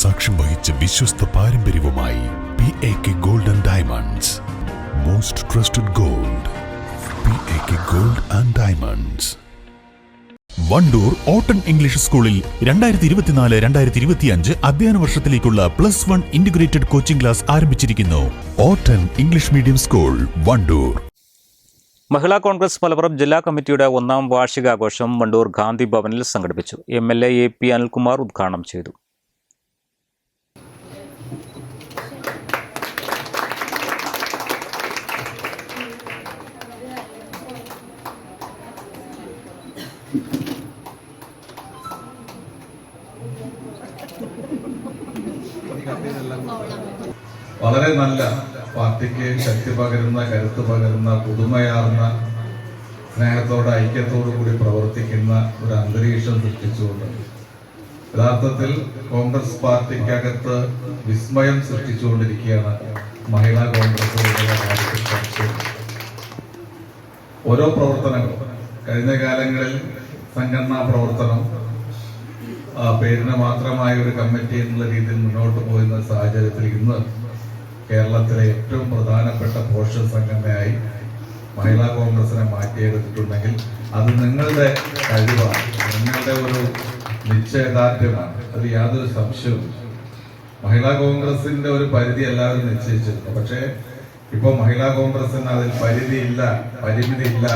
സാക്ഷ്യം വഹിച്ച വിശ്വസ്ത പാരമ്പര്യവുമായി P A K gold and diamonds most trusted gold P A K gold and diamonds Wandoor ഓട്ടൺ English സ്കൂളിൽ രണ്ടായിരത്തി ഇരുപത്തിനാല് രണ്ടായിരത്തി ഇരുപത്തിയഞ്ച് അധ്യയന വർഷത്തിലേക്കുള്ള plus one integrated coaching class ആരംഭിച്ചിരിക്കുന്നു. ഓട്ടൺ English medium school Wandoor. Mahila Congress Malappuram ജില്ലാ കമ്മിറ്റിയുടെ ഒന്നാം വാർഷികാഘോഷം വണ്ടൂർ ഗാന്ധി ഭവനിൽ സംഘടിപ്പിച്ചു. M L A A P Anilkumar ഉദ്ഘാടനം ചെയ്തു. വളരെ നല്ല പാർട്ടിക്ക് ശക്തി പകരുന്ന കരുത്ത് പകരുന്ന പുതുമയാർന്ന സ്നേഹത്തോടെ ഐക്യത്തോടു കൂടി പ്രവർത്തിക്കുന്ന ഒരു അന്തരീക്ഷം സൃഷ്ടിച്ചുകൊണ്ട് യഥാർത്ഥത്തിൽ കോൺഗ്രസ് പാർട്ടിക്കകത്ത് വിസ്മയം സൃഷ്ടിച്ചുകൊണ്ടിരിക്കുകയാണ് മഹിളാ കോൺഗ്രസ് ഓരോ പ്രവർത്തനങ്ങളും കഴിഞ്ഞ കാലങ്ങളിൽ സംഘടനാ പ്രവർത്തനം പേരിന് മാത്രമായ ഒരു കമ്മിറ്റി എന്നുള്ള രീതിയിൽ മുന്നോട്ട് പോയിരുന്ന സാഹചര്യത്തിൽ ഇന്ന് കേരളത്തിലെ ഏറ്റവും പ്രധാനപ്പെട്ട പോഷൻ സംഘടനയായി മഹിളാ കോൺഗ്രസിനെ മാറ്റിയെടുത്തിട്ടുണ്ടെങ്കിൽ അത് നിങ്ങളുടെ കഴിവാണ്. നിങ്ങളുടെ ഒരു നിശ്ചയദാർഢ്യമാണ്. അത് യാതൊരു സംശയവും മഹിളാ കോൺഗ്രസിന്റെ ഒരു പരിധി എല്ലാവരും നിശ്ചയിച്ചിരുന്നു. പക്ഷേ ഇപ്പൊ മഹിളാ കോൺഗ്രസിന് അതിൽ പരിധിയില്ല പരിമിതിയില്ല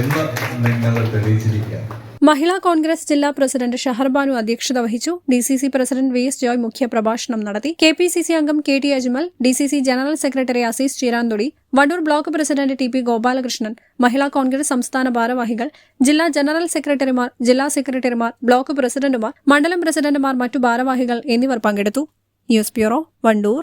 എന്ന് നിങ്ങൾ തെളിയിച്ചിരിക്കുക. മഹിളാ കോൺഗ്രസ് ജില്ലാ പ്രസിഡന്റ് ഷഹർബാനു അധ്യക്ഷത വഹിച്ചു. D C C president V S Joy മുഖ്യപ്രഭാഷണം നടത്തി. കെ പി സി സി അംഗം K T Ajmal D C C general secretary Azeez Cheeranthudi Wandoor block president T P Gopalakrishnan Mahila Congress സംസ്ഥാന ഭാരവാഹികൾ ജില്ലാ ജനറൽ സെക്രട്ടറിമാർ ജില്ലാ സെക്രട്ടറിമാർ ബ്ലോക്ക് പ്രസിഡന്റുമാർ മണ്ഡലം പ്രസിഡന്റുമാർ മറ്റു ഭാരവാഹികൾ എന്നിവർ പങ്കെടുത്തു. News bureau Wandoor.